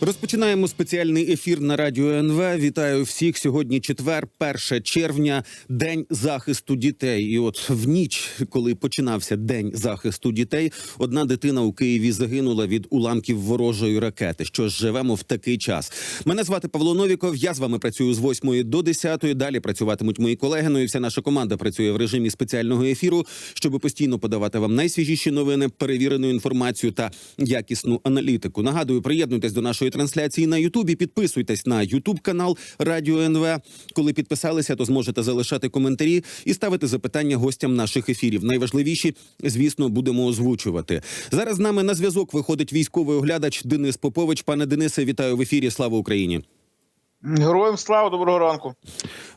Розпочинаємо спеціальний ефір на радіо НВ. Вітаю всіх. Сьогодні четвер, 1 червня, день захисту дітей. І от в ніч, коли починався день захисту дітей, одна дитина у Києві загинула від уламків ворожої ракети. Що ж живемо в такий час. Мене звати Павло Новіков. Я з вами працюю з 8 до 10. Далі працюватимуть мої колеги. Ну і вся наша команда працює в режимі спеціального ефіру, щоб постійно подавати вам найсвіжіші новини, перевірену інформацію та якісну аналітику. Нагадую, приєднуйтесь до нашої трансляції на Ютубі. Підписуйтесь на Ютуб канал Радіо НВ. Коли підписалися, то зможете залишати коментарі і ставити запитання гостям наших ефірів. Найважливіші, звісно, будемо озвучувати. Зараз з нами на зв'язок виходить військовий оглядач Денис Попович. Пане Денисе, вітаю в ефірі. Слава Україні. Героям слава, доброго ранку.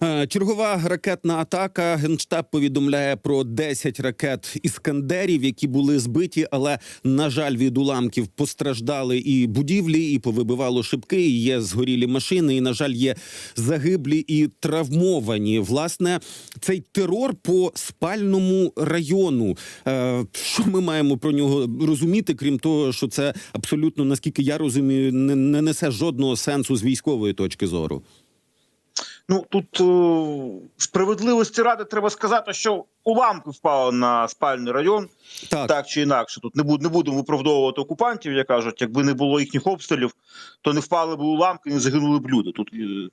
Е, Чергова ракетна атака. Генштаб повідомляє про 10 ракет іскандерів, які були збиті, але на жаль, від уламків постраждали і будівлі, і повибивало шибки. і Є згорілі машини. І на жаль, є загиблі і травмовані. Власне, цей терор по спальному району. Е, Що ми маємо про нього розуміти, крім того, що це абсолютно наскільки я розумію, не, не несе жодного сенсу з військової точки зору. Ну тут е, справедливості ради треба сказати, що уламки впали на спальний район, Так, так чи інакше. Тут не буд, не будемо виправдовувати окупантів, як кажуть, якби не було їхніх обстрілів, то не впали б уламки, не загинули б люди. Тут е,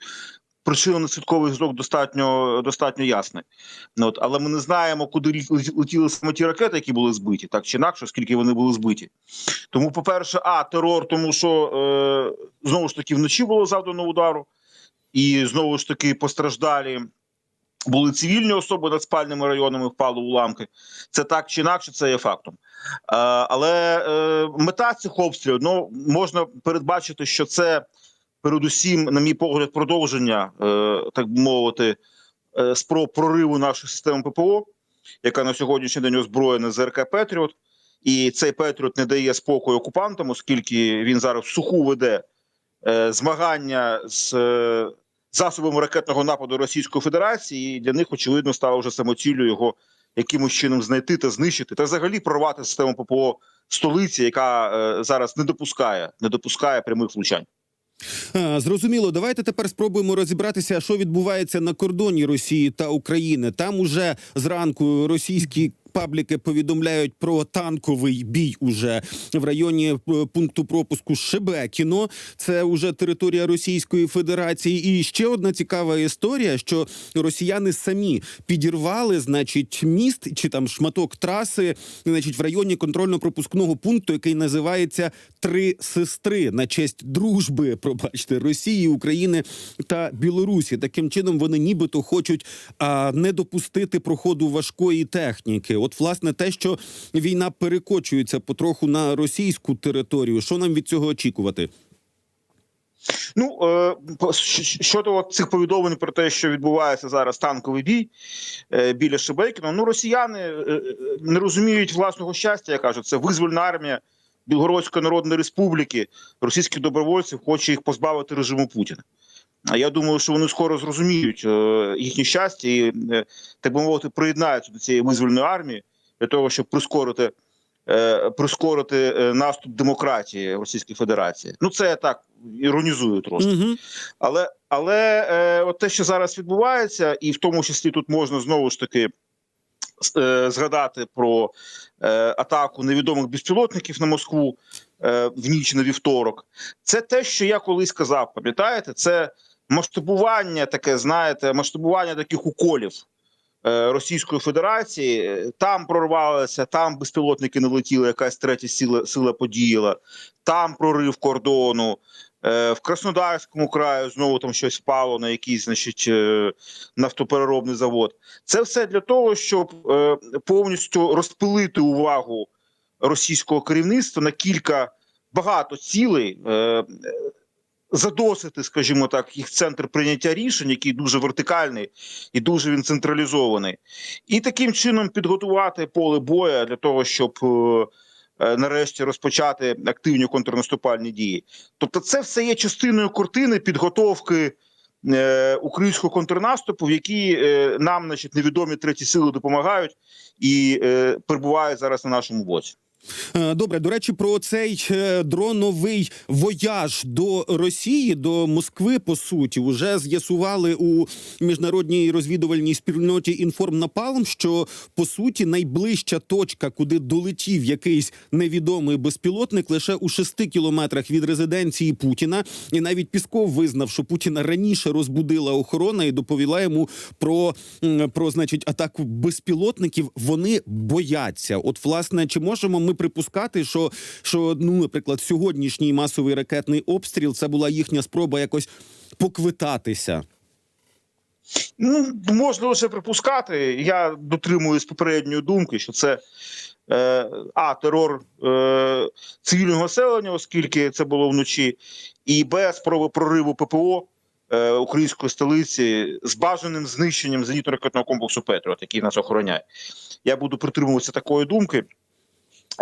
причина наслідковий зв'язок достатньо достатньо ясний. Ну, от, але ми не знаємо, куди летіли саме ті ракети, які були збиті, так чи інакше, скільки вони були збиті. Тому, по-перше, а терор, тому що е, знову ж таки вночі було завдано удару. І знову ж таки постраждалі були цивільні особи над спальними районами, впали уламки. Це так чи інакше, це є фактом. Але е, мета цих обстрілів ну, можна передбачити, що це передусім, на мій погляд, продовження, е, так би мовити, е, спроб прориву нашої системи ППО, яка на сьогоднішній день озброєна ЗРК Петріот. І цей Петріот не дає спокою окупантам, оскільки він зараз в суху веде змагання з засобами ракетного нападу Російської Федерації, і для них очевидно стало вже самоціллю його якимось чином знайти та знищити, та взагалі прорвати систему ППО столиці, яка е, зараз не допускає, не допускає прямих влучань. Зрозуміло, давайте тепер спробуємо розібратися, що відбувається на кордоні Росії та України. Там уже зранку російські пабліки повідомляють про танковий бій уже в районі е, пункту пропуску Шебекіно. Це уже територія Російської Федерації. І ще одна цікава історія, що росіяни самі підірвали, значить, міст чи там шматок траси, значить, в районі контрольно-пропускного пункту, який називається Три сестри на честь дружби, пробачте, Росії, України та Білорусі. Таким чином вони нібито хочуть а, не допустити проходу важкої техніки. От, власне, те, що війна перекочується потроху на російську територію. Що нам від цього очікувати? Ну е, щодо цих повідомлень про те, що відбувається зараз танковий бій е, біля Шебекіна, ну росіяни е, не розуміють власного щастя. Я кажу, це визвольна армія Білгородської Народної Республіки, російських добровольців хоче їх позбавити режиму Путіна. Я думаю, що вони скоро зрозуміють е, їхнє щастя і е, так би мовити приєднаються до цієї визвольної армії для того, щоб прискорити. е, Прискорити наступ демократії Російської Федерації. Ну це я так іронізую трошки. Угу. Але але е, от те, що зараз відбувається, і в тому числі тут можна знову ж таки згадати про е, атаку невідомих безпілотників на Москву е, в ніч на вівторок. Це те, що я колись казав, пам'ятаєте, це масштабування таке, знаєте, масштабування таких уколів. е, Російської Федерації Е, там прорвалося, там безпілотники не летіли, якась третя сила сила подіяла, там прорив кордону, Е, В Краснодарському краю знову там щось впало на якийсь, значить, нафтопереробний завод. Це все для того, щоб повністю розпилити увагу російського керівництва на кілька багато цілей. Задосити, скажімо так, їх центр прийняття рішень, який дуже вертикальний і дуже він централізований, і таким чином підготувати поле боя для того, щоб е, е, нарешті розпочати активні контрнаступальні дії. Тобто, це все є частиною картини підготовки е, українського контрнаступу, в якій нам, значить, невідомі треті сили допомагають і перебувають зараз на нашому боці. Е, Добре, до речі, про цей е, дроновий вояж до Росії, до Москви, по суті, вже з'ясували у міжнародній розвідувальній спільноті Інформнапалм, що по суті найближча точка, куди долетів якийсь невідомий безпілотник, лише у шести кілометрах від резиденції Путіна. І навіть Пісков визнав, що Путіна раніше розбудила охорона і доповіла йому про, про значить атаку безпілотників. Вони бояться. От, власне, чи можемо ми припускати, що, що ну, наприклад, сьогоднішній масовий ракетний обстріл це була їхня спроба якось поквитатися? Ну, можна лише припускати. Я дотримуюсь попередньої думки, що це е, а терор е, цивільного населення, оскільки це було вночі, і б спроби прориву ППО е, української столиці з бажаним знищенням зенітно-ракетного комплексу Петріот, який нас охороняє. Я буду притримуватися такої думки.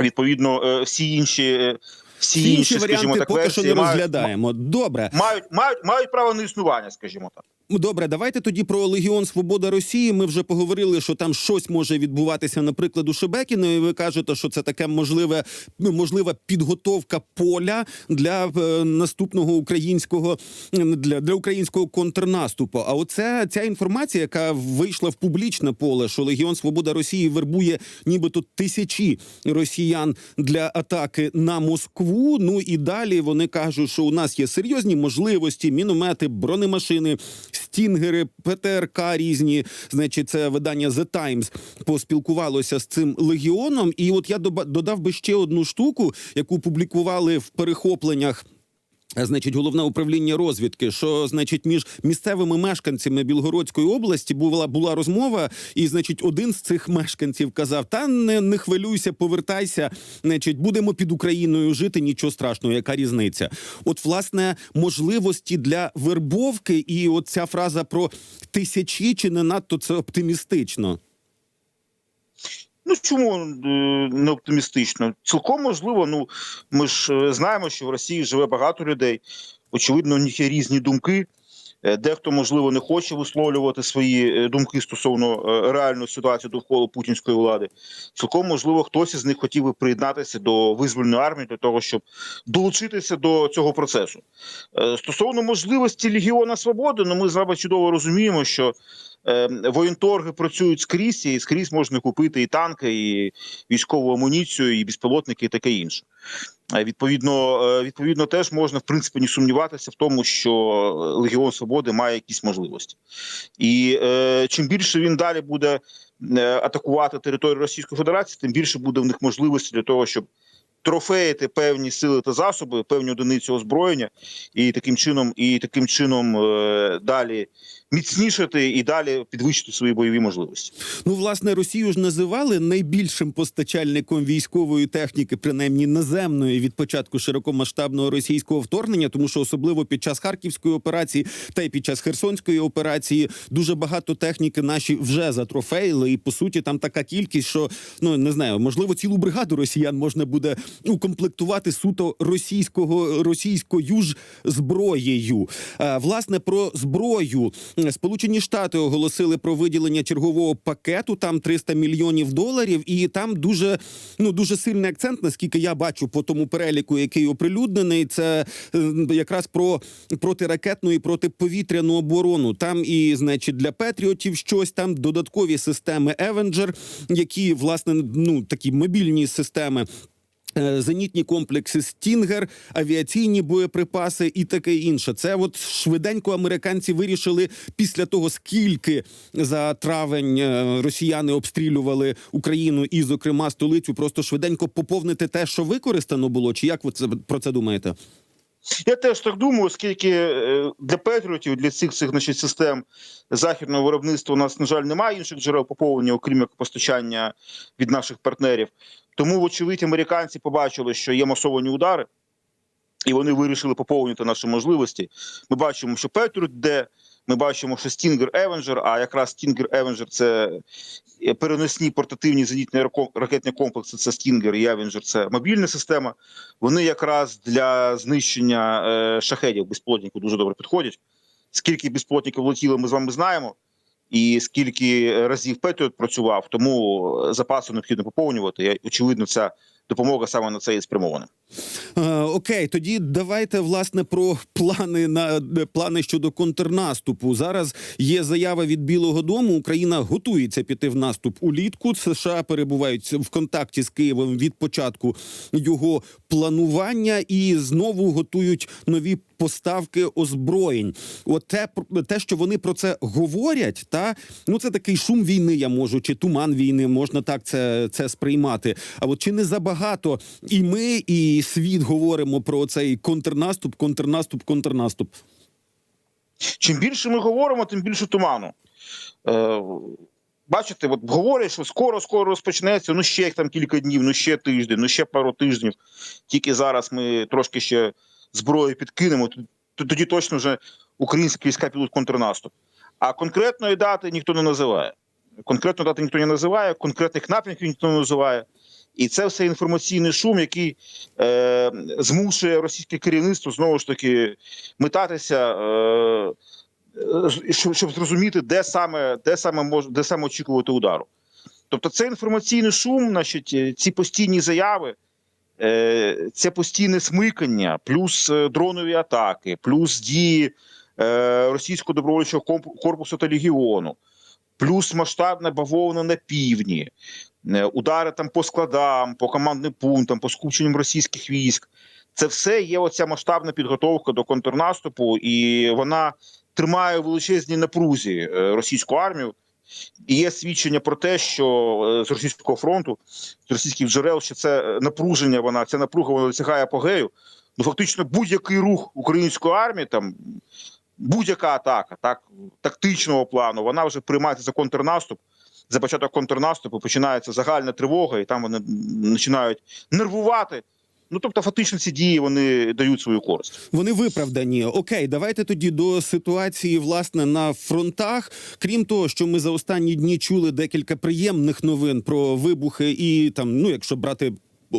Відповідно, е, всі інші. е, Всі, інші інші, скажімо варіанти так, поки що не мають, розглядаємо. Добре. мають, мають, мають право на існування, скажімо так. Добре, давайте тоді про Легіон Свобода Росії. Ми вже поговорили, що там щось може відбуватися, наприклад, у Шебекіної. Ви кажете, що це таке можливе, ну, можлива підготовка поля для е, наступного українського для, для українського контрнаступу. А оце ця інформація, яка вийшла в публічне поле, що Легіон Свобода Росії вербує нібито тисячі росіян для атаки на Москву. Ну і далі вони кажуть, що у нас є серйозні можливості, міномети, бронемашини, стінгери, ПТРК різні. Значить, це видання The Times поспілкувалося з цим легіоном. І от я додав би ще одну штуку, яку публікували в перехопленнях. Значить, головне управління розвідки, що значить між місцевими мешканцями Білгородської області була була розмова, і значить, один з цих мешканців казав: Та не, не хвилюйся, повертайся. Значить, будемо під Україною жити. Нічого страшного, яка різниця? От, власне, можливості для вербовки, і от ця фраза про тисячі чи не надто це оптимістично. Ну чому е, не оптимістично? Цілком можливо. Ну ми ж е, знаємо, що в Росії живе багато людей. Очевидно, у них є різні думки. Е, Дехто, можливо, не хоче висловлювати свої думки стосовно реальної ситуації довкола путінської влади. Цілком можливо, хтось із них хотів би приєднатися до визвольної армії для того, щоб долучитися до цього процесу. Стосовно можливості Легіона Свободи, ну ми з вами чудово розуміємо, що воєнторги працюють скрізь, і скрізь можна купити і танки, і військову амуніцію, і безпілотники, і таке інше. Е, Відповідно, е, відповідно, теж можна в принципі не сумніватися в тому, що Легіон Свободи має якісь можливості, і е, чим більше він далі буде е, атакувати територію Російської Федерації, тим більше буде в них можливості для того, щоб трофеїти певні сили та засоби, певні одиниці озброєння, і таким чином, і таким чином е, далі міцнішати і далі підвищити свої бойові можливості. Ну, власне, Росію ж називали найбільшим постачальником військової техніки, принаймні наземної, від початку широкомасштабного російського вторгнення, тому що особливо під час харківської операції та й під час херсонської операції дуже багато техніки наші вже затрофеїли, і по суті там така кількість, що ну не знаю, можливо, цілу бригаду росіян можна буде укомплектувати суто російського російською ж зброєю. Е, власне про зброю Сполучені Штати оголосили про виділення чергового пакету, там 300 мільйонів доларів, і там дуже ну дуже сильний акцент, наскільки я бачу по тому переліку, який оприлюднений. Це якраз про протиракетну і протиповітряну оборону. Там і значить для Петріотів щось там додаткові системи Евенджер, які власне ну такі мобільні системи. Е, Зенітні комплекси Стінгер, авіаційні боєприпаси і таке інше. Це от швиденько американці вирішили після того, скільки за травень е, росіяни обстрілювали Україну і, зокрема, столицю, просто швиденько поповнити те, що використано було. Чи як ви це про це думаєте? Я теж так думаю, оскільки е, для Петріотів, для цих цих значить, систем західного виробництва у нас, на жаль, немає інших джерел поповнення, окрім як постачання від наших партнерів. Тому, вочевидь, американці побачили, що є масовані удари, і вони вирішили поповнити наші можливості. Ми бачимо, що Петріот де. Ми бачимо, що Стінгер Евенджер, а якраз Стінгер Евенджер це переносні портативні зенітні ракетні комплекси. Це Стінгер і Евенджер, це мобільна система. Вони якраз для знищення е, шахедів безпілотників дуже добре підходять. Скільки безпілотників летіло, ми з вами знаємо. І скільки разів Петріот працював, тому запаси необхідно поповнювати. Очевидно, ця допомога саме на це і спрямована. Е, окей, тоді давайте власне про плани на е, плани щодо контрнаступу. Зараз є заява від Білого Дому. Україна готується піти в наступ улітку. США перебувають в контакті з Києвом від початку його планування і знову готують нові поставки озброєнь. От те, те, що вони про це говорять, та ну це такий шум війни. Я можу чи туман війни, можна так це, це сприймати. А от чи не забагато і ми, і світ говоримо про цей контрнаступ, контрнаступ, контрнаступ. Чим більше ми говоримо, тим більше туману. Е, бачите, от говорять, що скоро, скоро розпочнеться. Ну ще як там кілька днів, ну ще тиждень, ну ще пару тижнів. Тільки зараз ми трошки ще зброю підкинемо. Тоді точно вже українські війська підуть контрнаступ. А конкретної дати ніхто не називає. Конкретної дати ніхто не називає, конкретних напрямків ніхто не називає. І це все інформаційний шум, який е, змушує російське керівництво знову ж таки метатися, е, е, щоб, щоб зрозуміти, де саме, де саме мож, де саме очікувати удару. Тобто, це інформаційний шум, значить, е, ці постійні заяви, е, це постійне смикання, плюс е, дронові атаки, плюс дії е, російського добровольчого корпусу та легіону, плюс масштабна бавовна на півдні, е, удари там по складам, по командним пунктам, по скупченням російських військ. Це все є оця масштабна підготовка до контрнаступу, і вона тримає у величезній напрузі е, російську армію. І є свідчення про те, що е, з російського фронту, з російських джерел, що це напруження, вона ця напруга вона досягає апогею. Ну фактично, будь-який рух української армії, там будь-яка атака, так тактичного плану, вона вже приймається за контрнаступ. За початок контрнаступу починається загальна тривога, і там вони починають нервувати. Ну тобто, фактично, ці дії вони дають свою користь. Вони виправдані. Окей, давайте тоді до ситуації власне на фронтах. Крім того, що ми за останні дні чули декілька приємних новин про вибухи, і там, ну якщо брати.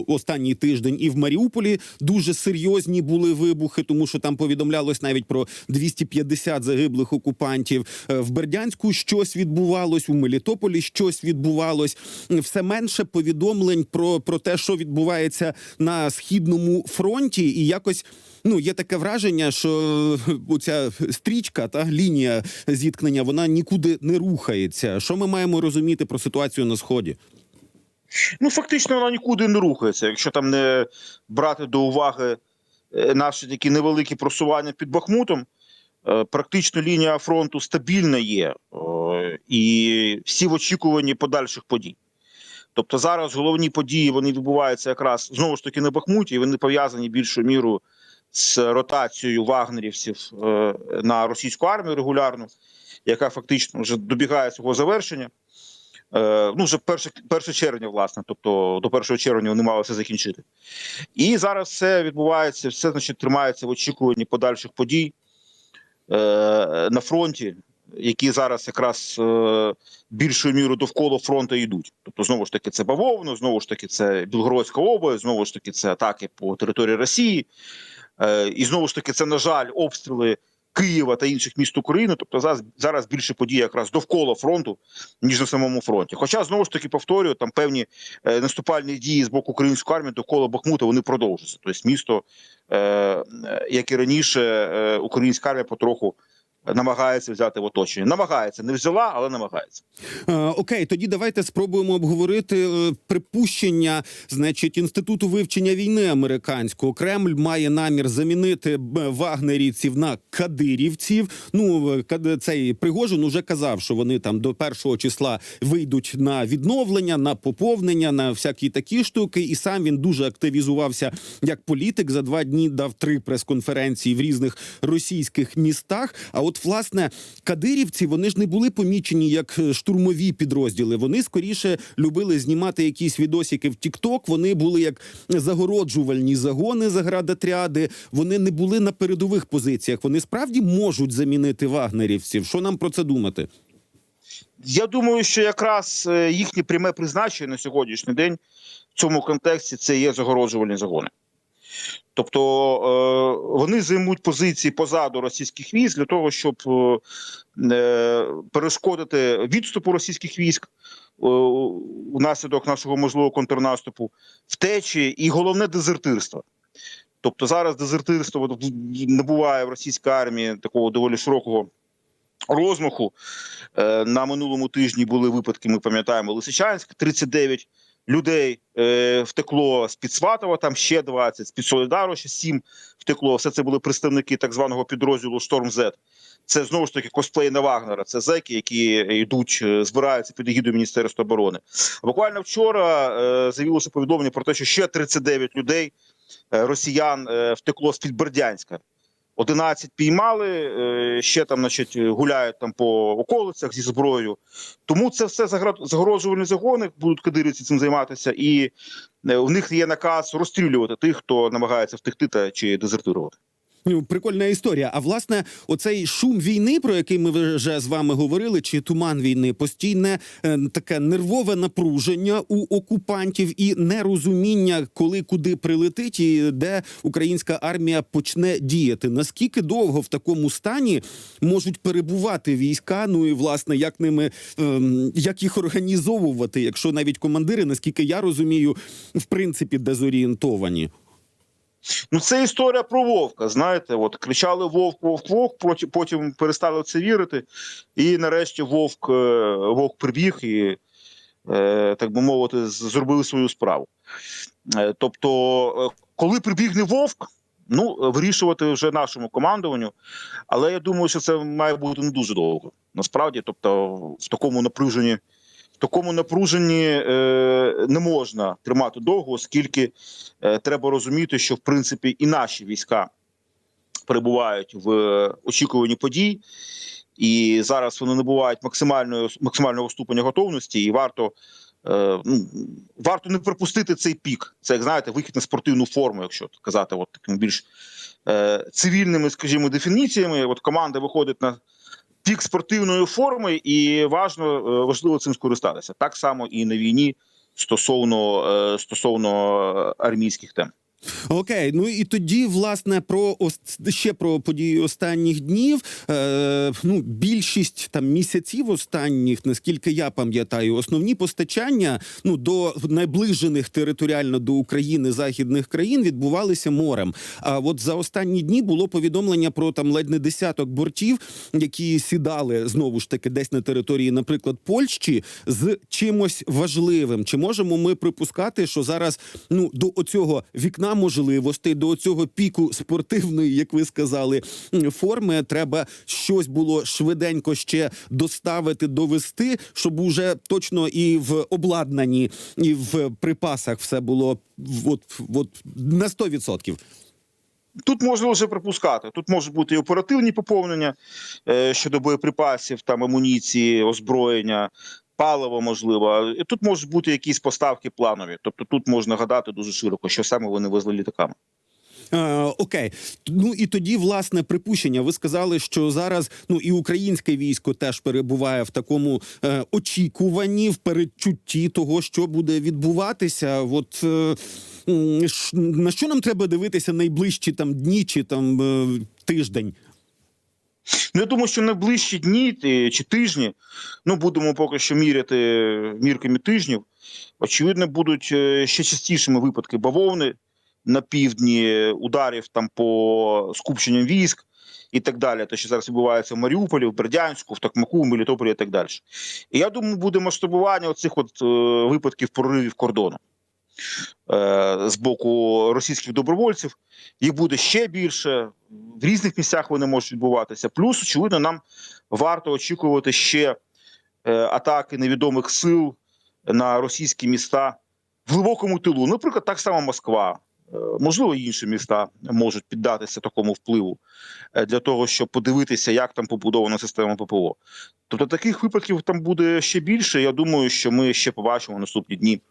Останній тиждень і в Маріуполі дуже серйозні були вибухи, тому що там повідомлялось навіть про 250 загиблих окупантів. Е, В Бердянську щось відбувалось, у Мелітополі щось відбувалось. Все менше повідомлень про, про те, що відбувається на східному фронті, і якось Ну, є таке враження, що оця стрічка та лінія зіткнення вона нікуди не рухається. Що ми маємо розуміти про ситуацію на сході? Ну, фактично, вона нікуди не рухається. Якщо там не брати до уваги е, наші такі невеликі просування під Бахмутом, е, практично лінія фронту стабільна є, е, і всі в очікуванні подальших подій. Тобто зараз головні події вони відбуваються якраз знову ж таки на Бахмуті, і вони пов'язані більшою мірою з ротацією вагнерівців на російську армію регулярну, яка фактично вже добігає свого завершення. Е, ну, вже 1, 1 червня, власне, тобто до 1 червня вони мали все закінчити. І зараз все відбувається, все значить тримається в очікуванні подальших подій е, на фронті, які зараз якраз е, більшою мірою довкола фронту йдуть. Тобто, знову ж таки, це бавовно, знову ж таки, це Білгородська область, знову ж таки, це атаки по території Росії. І знову ж таки, це, на жаль, обстріли Києва та інших міст України. Тобто зараз, зараз більше подій якраз довкола фронту, ніж на самому фронті. Хоча знову ж таки повторюю, там певні е, наступальні дії з боку української армії довкола Бахмута вони продовжуються. Тобто, місто, е, е, як і раніше, е, українська армія потроху. Намагається взяти в оточення. Намагається, не взяла, але намагається. Е, окей, тоді давайте спробуємо обговорити е, припущення, значить, інституту вивчення війни американського. Кремль має намір замінити вагнерівців на кадирівців. Ну е, цей Пригожин уже казав, що вони там до першого числа вийдуть на відновлення, на поповнення, на всякі такі штуки. І сам він дуже активізувався як політик. За два дні дав три прес-конференції в різних російських містах. А от власне кадирівці вони ж не були помічені як е, штурмові підрозділи. Вони скоріше любили знімати якісь відосики в Тікток. Вони були як загороджувальні загони, заградотряди. Вони не були на передових позиціях. Вони справді можуть замінити вагнерівців. Що нам про це думати? Я думаю, що якраз е, їхнє пряме призначення на сьогоднішній день в цьому контексті це є загороджувальні загони. Тобто е, вони займуть позиції позаду російських військ для того, щоб е, е, перешкодити відступу російських військ. внаслідок нашого можливого контрнаступу, втечі і головне дезертирство. Тобто зараз дезертирство от, не буває в російській армії такого доволі широкого розмаху. На минулому тижні були випадки, ми пам'ятаємо, Лисичанськ, 39 людей е, втекло з під Сватова, там ще 20, з під Солідару ще 7 втекло. Все це були представники так званого підрозділу Шторм З. Це знову ж таки косплей на Вагнера. Це зеки, які йдуть, е, збираються під егідою Міністерства оборони. Буквально вчора е, з'явилося повідомлення про те, що ще 39 людей е, росіян е, втекло з під Бердянська. 11 піймали, е, ще там, значить, гуляють там по околицях зі зброєю. Тому це все загрожувальні загони, будуть кадирівці цим займатися, і в у них є наказ розстрілювати тих, хто намагається втекти та чи дезертирувати. Ну, Прикольна історія. А власне, оцей шум війни, про який ми вже з вами говорили, чи туман війни, постійне е, таке нервове напруження у окупантів і нерозуміння, коли куди прилетить, і де українська армія почне діяти. Наскільки довго в такому стані можуть перебувати війська? Ну і власне, як ними ем, як їх організовувати, якщо навіть командири, наскільки я розумію, в принципі дезорієнтовані. Ну, це історія про вовка. Знаєте, от кричали Вовк, Вовк, Вовк, потім перестали в це вірити. І нарешті Вовк, е, Вовк прибіг і, е, так би мовити, зробили свою справу. Е, Тобто, коли прибігне Вовк, ну, вирішувати вже нашому командуванню. Але я думаю, що це має бути не дуже довго. Насправді, тобто, в такому напруженні. Такому напруженні е, не можна тримати довго, оскільки е, треба розуміти, що в принципі і наші війська перебувають в очікуванні подій, і зараз вони набувають максимального максимального ступеня готовності, і варто. е, Ну, варто не пропустити цей пік. Це як знаєте, вихід на спортивну форму, якщо казати, от такими більш е, цивільними, скажімо, дефініціями. От команда виходить на пік спортивної форми, і важно е, важливо цим скористатися. Так само і на війні стосовно, е, стосовно е, армійських тем. Окей, ну і тоді, власне, про ще про події останніх днів. Е, ну, більшість там місяців останніх, наскільки я пам'ятаю, основні постачання ну до найближених територіально до України західних країн відбувалися морем. А от за останні дні було повідомлення про там ледь не десяток бортів, які сідали знову ж таки десь на території, наприклад, Польщі, з чимось важливим. Чи можемо ми припускати, що зараз ну до оцього вікна можливостей, до цього піку спортивної, як ви сказали, форми треба щось було швиденько ще доставити, довести, щоб уже точно і в обладнанні, і в припасах все було от, от на 100%. Тут можна вже припускати. Тут можуть бути і оперативні поповнення е, щодо боєприпасів, там амуніції, озброєння, паливо можливо. І Тут можуть бути якісь поставки планові. Тобто тут можна гадати дуже широко, що саме вони везли літаками. Е, окей, ну і тоді власне припущення. Ви сказали, що зараз ну і українське військо теж перебуває в такому е, очікуванні, в передчутті того, що буде відбуватися. От е, на що нам треба дивитися найближчі там дні чи там е, тиждень? Ну, я думаю, що найближчі дні е, чи тижні, ну будемо поки що міряти мірками тижнів. Очевидно, будуть е, ще частішими випадки бавовни на півдні, ударів там по скупченням військ і так далі. Те, що зараз відбувається в Маріуполі, в Бердянську, в Токмаку, в Мелітополі і так далі. І я думаю, буде масштабування оцих от е, випадків проривів кордону. Е, З боку російських добровольців їх буде ще більше в різних місцях вони можуть відбуватися. Плюс, очевидно, нам варто очікувати ще е, атаки невідомих сил на російські міста в глибокому тилу. Наприклад, так само Москва. Е, Можливо, інші міста можуть піддатися такому впливу для того, щоб подивитися, як там побудована система ППО. Тобто таких випадків там буде ще більше. Я думаю, що ми ще побачимо наступні дні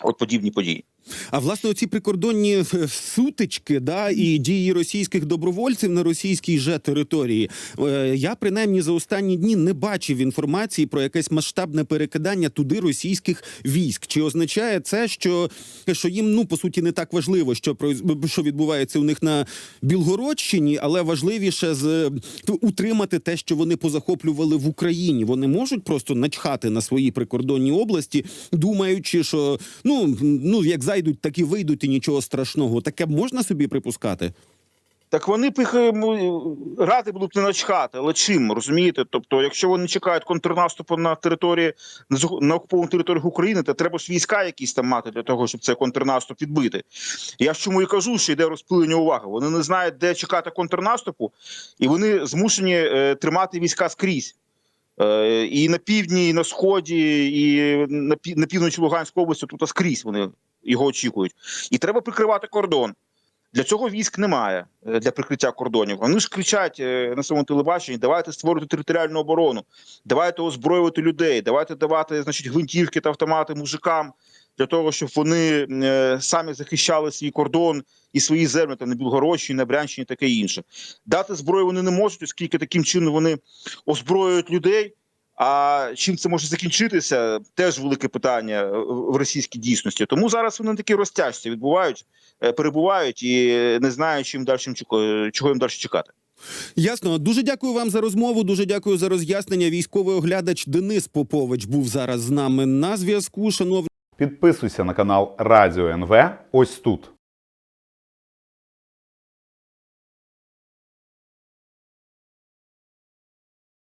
от подібні події. А власне, оці прикордонні е, сутички, да, і дії російських добровольців на російській же території. Е, Я принаймні за останні дні не бачив інформації про якесь масштабне перекидання туди російських військ. Чи означає це, що, що їм ну по суті не так важливо, що що відбувається у них на Білгородщині, але важливіше з утримати те, що вони позахоплювали в Україні. Вони можуть просто начхати на свої прикордонні області, думаючи, що ну ну як зайдуть, так і вийдуть, і нічого страшного. Таке можна собі припускати. Так вони б їх е, ради будуть не начхати, але чим розумієте? Тобто, якщо вони чекають контрнаступу на території на окупованих територіях України, то треба ж війська якісь там мати для того, щоб цей контрнаступ відбити. Я ж чому і кажу, що йде розпилення уваги. Вони не знають, де чекати контрнаступу, і вони змушені е, тримати війська скрізь. Е, і на півдні, і на сході, і на, пі- на півночі Луганської області, тобто скрізь вони його очікують. І треба прикривати кордон. Для цього військ немає е, для прикриття кордонів. Вони ж кричать е, на своєму телебаченні: давайте створювати територіальну оборону, давайте озброювати людей, давайте давати значить, гвинтівки та автомати мужикам для того, щоб вони е, самі захищали свій кордон і свої землі там на Білгородщині, на Брянщині, таке інше. Дати зброю вони не можуть, оскільки таким чином вони озброюють людей. А чим це може закінчитися, теж велике питання в російській дійсності. Тому зараз вони такі розтяжці відбувають, е, перебувають і не знають, чим далі чого їм далі чекати. Ясно, дуже дякую вам за розмову. Дуже дякую за роз'яснення. Військовий оглядач Денис Попович був зараз з нами на зв'язку. Шановні. Підписуйся на канал Радіо НВ ось тут.